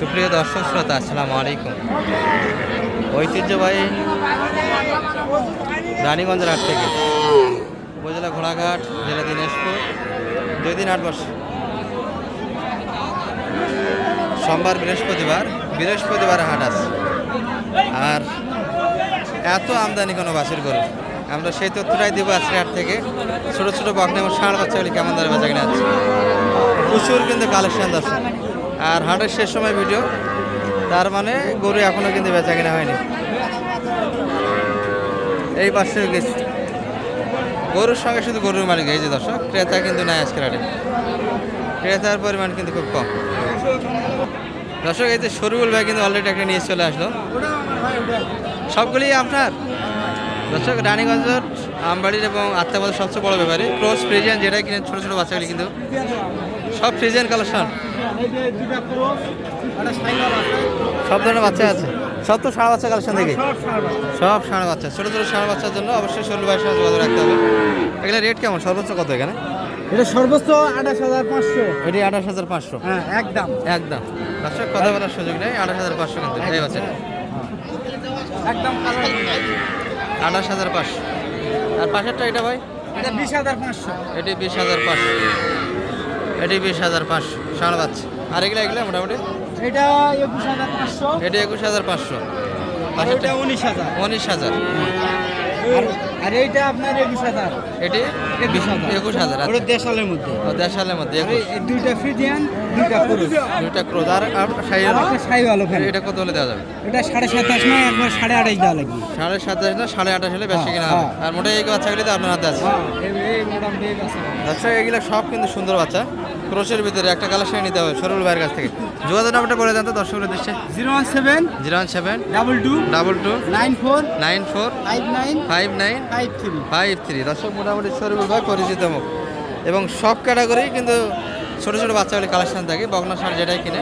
সুপ্রিয় দর্শক শ্রোতা, আসসালামু আলাইকুম। ঐতিহ্যবাহী রানীগঞ্জের হাট থেকে উপজেলা ঘোড়াঘাট, জেলা দিনাজপুর, দুই দিন আট বর্ষ সোমবার বৃহস্পতিবার বৃহস্পতিবার হাট আছে। আর এত আমদানি কোনো বাসের গরু, আমরা সেই তথ্যটাই দেবো আজকে হাট থেকে। ছোটো ছোটো বকনে এবং ষাঁড় বাচ্চাগুলি কেমন দরে বেচা কিনা আছে। প্রচুর কিন্তু কালেকশন দর্শক। আর হাটের শেষ সময় ভিডিও। তার মানে গরু এখনও কিন্তু বেচা কিনা হয়নি। এই পাশে গেছি। গরুর সঙ্গে শুধু গরুর মালিক, এই যে দর্শক, ক্রেতা কিন্তু নাই আজকের হাটে। ক্রেতার পরিমাণ কিন্তু খুব কম। দর্শক, এই যে শরীফুল ভাই কিন্তু অলরেডি একটা নিয়ে চলে আসলো। সবগুলি আপনার? দর্শক রানীগঞ্জের আমবাড়ির এবং আত্মাবাদের সবচেয়ে বড় ব্যাপারে ক্রস ফ্রিজিয়ান যেটা কিনে ছোটো ছোটো বাচ্চাগুলি কিন্তু সব ফ্রিজিয়ান কালেকশন। সব ধরনের বাচ্চা আছে। সব তো সারা বাচ্চা কালেকশন দেখি। সব সারা বাচ্চা। ছোটো ছোটো সাড়ে বাচ্চার জন্য অবশ্যই ষোলো বাইশ সঙ্গে যোগাযোগ রাখতে হবে। এগুলো রেট কেমন? সর্বোচ্চ কত এখানে? এটা সর্বোচ্চ আঠাশ হাজার পাঁচশো। এটি আঠাশ হাজার পাঁচশো। হ্যাঁ একদম। একদম। দর্শক কথা বলার সুযোগ নেই। আঠাশ হাজার পাঁচশো কিন্তু। এই বাচ্চা একদম আঠাশ হাজার পাঁচশো। আর পাশেরটা এটা ভাই? এটা বিশ হাজার পাঁচশো। এটি বিশ হাজার পাঁচশো। এটি বিশ হাজার পাঁচশো। সাড়ে বাচ্চা। আর এগুলো এগুলো মোটামুটি? এটা একুশ হাজার পাঁচশো। এটি একুশ হাজার পাঁচশো। আর এটা উনিশ হাজার। উনিশ হাজার। আর- এইটা আপনার একুশ হাজার। এটি? একুশ হাজার। একুশ হাজার ওটা আচ্ছা দেশালের মধ্যে। ও, দেড় সালের মধ্যে দুইটা ফ্রিজিয়ান দুইটা পুরুষ দুইটা ক্রোজ আর সাই ভালো এটা কত হলে দেওয়া যাবে? এটা সাড়ে সাতাশ নয় একবার সাড়ে আঠাশ দেওয়া লাগবে। সাড়ে সাতাশ না সাড়ে আঠাশ হলে বেশি হ্যাঁ, কিনা হ্যাঁ। আর মোটাই এই বাচ্চাগুলি তো আপনার হাতে আছে। হ্যাঁ এই মোটামুটি আছে। আচ্ছা এগুলো সব কিন্তু সুন্দর বাচ্চা। ক্রোশের ভিতরে একটা কালেকশন নিতে হবে সরুল ভাইয়ের কাছ থেকে। যোগাযোগ নাম্বারটা বলে দেন তো দর্শকের উদ্দেশ্যে। Zero one seven zero one seven double two double two nine four nine four five nine five nine five three five three. দর্শক মোটামুটি সরুল ভাই পরিচিত মুখ। এবং সব ক্যাটাগরি কিন্তু ছোটো ছোটো বাচ্চাগুলি কালেকশন থাকে বগনা সার যেটাই কিনে।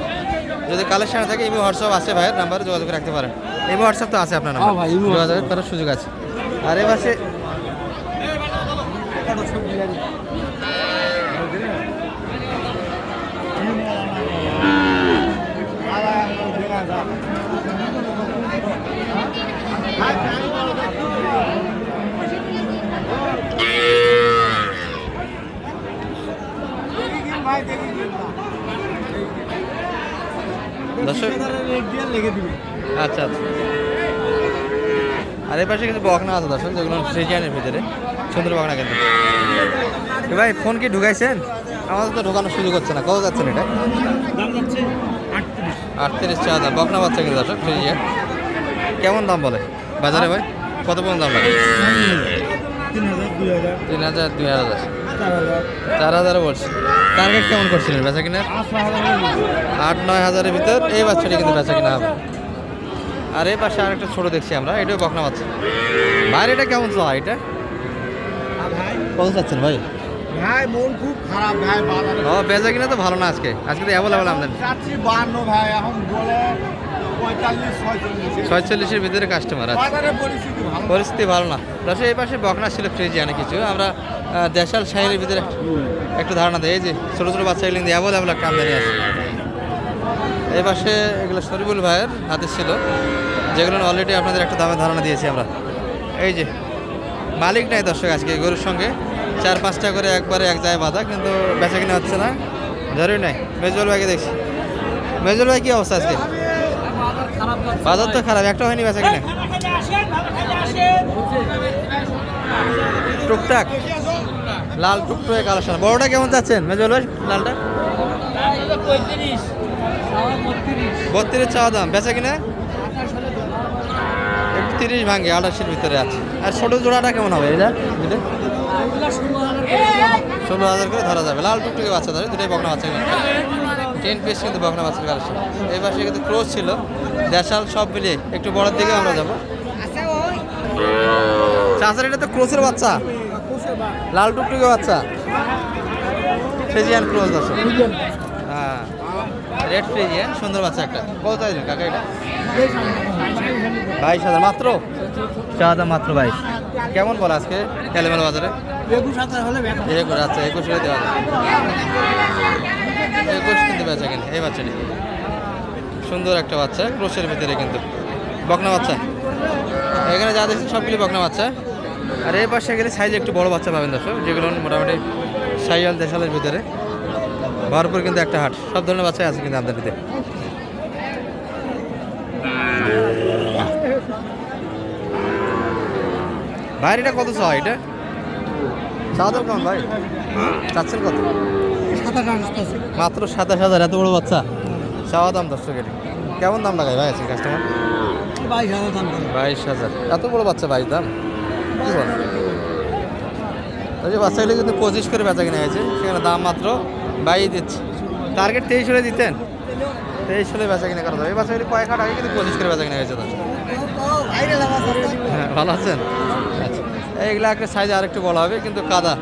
যদি কালেকশন থাকে ইমো হোয়াটসঅ্যাপ আছে ভাইয়ের নাম্বারে যোগাযোগ রাখতে পারেন। ইমো হোয়াটসঅ্যাপ তো আছে আপনার হ্যাঁ নাম্বার। যোগাযোগ করার সুযোগ আছে। আর এ পাশে দর্শক আচ্ছা আচ্ছা। আর এই পাশে কিছু বকনা আছে দর্শক যেগুলো ফ্রিজিয়ানের ভিতরে সুন্দর বকনা কিন্তু। ভাই ফোন কি ঢুকাইছেন? আমাদের তো ঢোকানোর সুযোগ হচ্ছে না কত যাচ্ছেন এটা? আটত্রিশ। চা দাম বকনা বাচ্চা কিন্তু দর্শক ফ্রিজিয়ান। কেমন দাম বলে? বাজারে ভাই কত পর্যন্ত দাম লাগে? তিন হাজার দুই হাজার। তিন হাজার দুই হাজার। চার হাজার বলছি। টার্গেট কেমন করছিলেন? বেচা কিনা পাঁচ হাজার আট নয় হাজারের ভিতর এই বাচ্চাটি কিন্তু বেচা কিনা হবে। আর এই পাশে আরেকটা ছোট দেখছি আমরা এটাও বকনা বাচ্চা। বাইরে এটা কেমন চলা এটা? ভাই কত চাচ্ছেন ভাই? ভাই মন খুব খারাপ ভাই ও বেচা কিনা তো ভালো না আজকে। আজকে তো অ্যাভেলেবল আমদানি। ভাই এখন বলে ছয়চল্লিশের ভিতরে কাস্টমার আছে পরিস্থিতি ভালো না। দশ এই পাশে বকনা ছিল ফ্রিজে অনেক কিছু। আমরা দেশাল শাহিরের ভিতরে একটু ধারণা দেয় যে ছোটো ছোটো বাচ্চা বাচ্চাগুলো কিন্তু অ্যাভেলেবল একটা আমদানি আছে। এই পাশে এগুলো শরীফুল ভাইয়ের হাতে ছিল, যেগুলো অলরেডি আপনাদের একটা দামে ধারণা দিয়েছি আমরা। এই যে, মালিক নাই দর্শক আজকে গরুর সঙ্গে। চার পাঁচটা করে একবারে এক জায়গায় বাঁধা, কিন্তু বেচা কিনা হচ্ছে না। ধরেই নাই মেজুল ভাইকে দেখছি। মেজুল ভাই কী অবস্থা আজকে? বাজার তো খারাপ একটা হয়নি বেচা কিনা? টুকটাক। লাল টুকটুকে কালেকশন বড়টা কেমন যাচ্ছেন মেজুল ভাই লালটা? বত্রিশ। চাওয়া দাম। বেচা কিনা? তিরিশ ভাঙে আঠাশের ভিতরে আছে। আর ছোট জোড়াটা কেমন হবে? এটা? ষোলো হাজার করে ধরা যাবে। লাল টুকটুকে বাচ্চা ধরে দুটোই বকনা বাচ্চা টেন পিস কিন্তু বকনা বাচ্চার কালেকশন। এই পাশে কিন্তু ক্রোজ ছিল। দেশাল সব মিলিয়ে একটু বড়ের দিকে আমরা যাব। চাষার এটা তো ক্রোসের বাচ্চা। লাল টুকটুকে বাচ্চা। ফ্রিজিয়ান ক্রোজ দর্শক। হ্যাঁ। রেড ফ্রিজিয়ান সুন্দর বাচ্চা একটা। কত চাইছেন কাকা এটা? বাইশ হাজার। মাত্র? চা দাম মাত্র বাইশ। কেমন বলে আজকে এলেমেল বাজারে? একুশ হাজার হলে একুশ আচ্ছা একুশ হলে দেওয়া একুশ কিন্তু বেচা কেন এই বাচ্চাটি। সুন্দর একটা বাচ্চা, ক্রোশের ভিতরে কিন্তু। বকনা বাচ্চা। এখানে যা দেখছেন, সবগুলি বকনা বাচ্চা। আর এই পাশে গেলে সাইজে একটু বড় বাচ্চা পাবেন দর্শক। যেগুলো মোটামুটি সাইয়াল দেশালের ভিতরে। ভরপুর কিন্তু একটা হাট। সব ধরনের বাচ্চাই আছে কিন্তু আপনার দিতে ভাইয়ের কত চাওয়া এটা? চাওয়া দাম কেমন ভাই। চাচ্ছেন কত? মাত্র সাতাশ হাজার, এত বড় বাচ্চা? চাওয়া দাম দর্শক এটা কেমন দাম লাগায় ভাই আছে কাস্টমার বাইশ হাজার। এত বড় বাচ্চা বাইশ দাম? কি বল? ওই যে বাচ্চাগুলো কিন্তু পঁচিশ করে বেচা কিনে হয়েছে, সেখানে দাম মাত্র বাইশ দিচ্ছে। টার্গেট তেইশ হলে দিতেন? তেইশ হলে বেচা কিনে করা যাবে। এই বাচ্চাগুলি কয়েক হাট আগে কিন্তু পঁচিশ করে বেচা কিনে দর্শক হ্যাঁ ভালো আছেন? আচ্ছা। এইগুলা একটা সাইজ আর একটু বলা হবে, কিন্তু কাদা।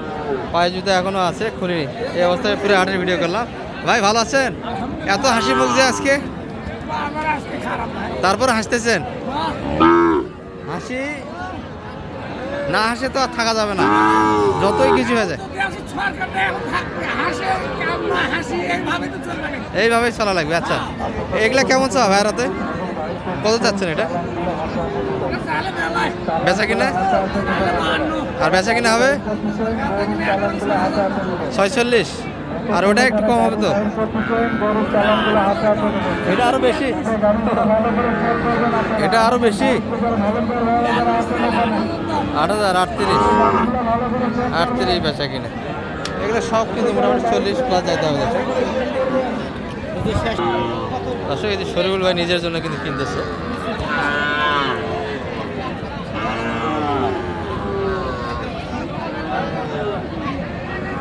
পায়ে জুতো এখনও আছে, খুলিনি। এই অবস্থায় পুরো হাটের ভিডিও করলাম। ভাই, ভালো আছেন? এত হাসি মুখ যে আজকে? তারপর হাসতেছেন? হাসি? না হাসে তো আর থাকা যাবে না। যতই কিছু হয়ে যায়। এইভাবেই চলা লাগবে আচ্ছা। এগুলা কেমন চা ভাই রাতে? কত যাচ্ছেন এটা? বেচা কিনা? আর বেচা কিনা হবে? ছয়চল্লিশ। আর ওটা একটু কম হবে তো? এটা আরও বেশি? এটা আরও বেশি? আট হাজার আটত্রিশ। আটত্রিশ বেচা কিনা। এগুলো সব কিন্তু মোটামুটি চল্লিশ প্লাস যাইতে হবে। দর্শক এই শরীফুল ভাই নিজের জন্য কিন্তু কিনতেছে।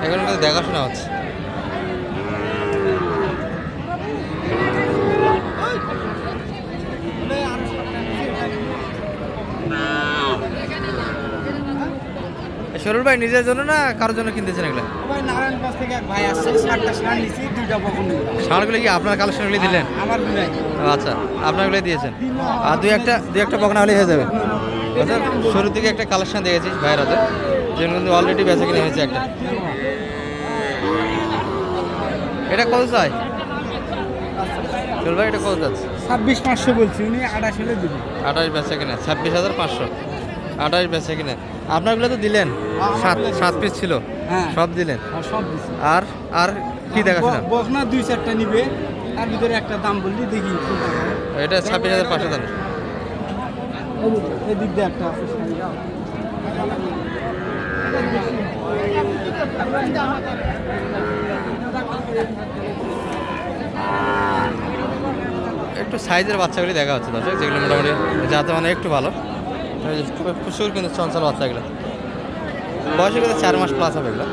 এখন কিন্তু দেখাশোনা হচ্ছে। শরীর ভাই নিজের জন্য না কারোর জন্য কিনতেছেন এগুলো? নারায়ণগঞ্জ থেকে এক ভাই আসছে ষাটটা ষাট নিচ্ছি দুইটা। ষাঁড়গুলো কি আপনার কালেকশনগুলি দিলেন? আমার বিলাই আচ্ছা আপনারগুলো দিয়েছেন। আর দুই একটা দুই একটা বকনা হলেই হয়ে যাবে। আচ্ছা শুরুর দিকে একটা কালেকশন দিয়েছি ভাইয়ের হাতে। যেগুলো কিন্তু অলরেডি বেচা কিনে হয়েছে একটা। এটা কত চাই চল ভাই এটা কত যাচ্ছে? ছাব্বিশ পাঁচশো বলছি উনি আঠাশ হলে দিবি। আঠাশ বেচা কিনে ছাব্বিশ হাজার পাঁচশো। আঠাশ বেচা কিনা। আপনারগুলো তো দিলেন? সাত সাত পিস ছিল। হ্যাঁ। সব দিলেন? আর দিছি। আর আর কি দেখাশোনা? বকনা দুই চারটা নিবে। তার ভিতরে একটা দাম বললি দেখি এটা ছাব্বিশ হাজার পাঁচশো দাম এই যে, এই দিক দিয়ে একটা আছে একটু সাইজের বাচ্চাগুলি দেখা হচ্ছে দর্শক যেগুলো মোটামুটি যাতে মানে একটু ভালো। প্রচুর কিন্তু চঞ্চল বাচ্চাগুলো বয়সে কিন্তু চার মাস প্লাস হবে এগুলো।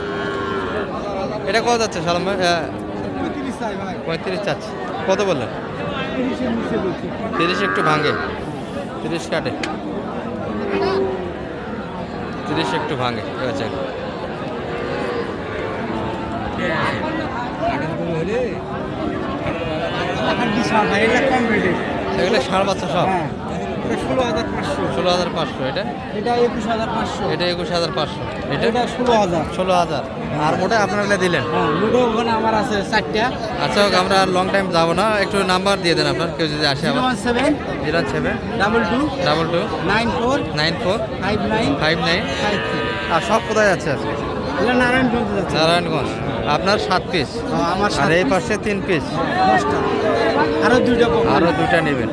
এটা কত যাচ্ছে, সালাম ভাই? পঁয়ত্রিশ চাচ্ছে। কত বললেন? তিরিশ একটু ভাঙে। তিরিশ কাটে। তিরিশ একটু ভাঙে রেটে এগুলো ষাঁড় বাচ্চা সব? হ্যাঁ। ষোলো হাজার পাঁচশো। ষোলো হাজার পাঁচশো এটা? এটা একুশ হাজার পাঁচশো। এটা একুশ হাজার পাঁচশো। এটা? ষোলো হাজার। ষোলো হাজার। আর মোটা আপনারা দিলেন? হ্যাঁ ওখানে আমার আছে চারটা। আচ্ছা আমরা লং টাইম যাব না। একটু নাম্বার দিয়ে দেন আপনার কেউ যদি আসে one seven zero seven. Double two double two. Nine four nine four. Five nine five nine. Five আর সব কোথায় যাচ্ছে আজকে? নারায়ণগঞ্জ। আপনার সাত পিস হ্যাঁ, আমার আর এই পাশে তিন পিস আরও আরও দুইটা আরও আরও দুইটা নেবেন।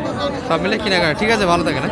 সব মিলে কিনা ঠিক আছে ভালো থাকে না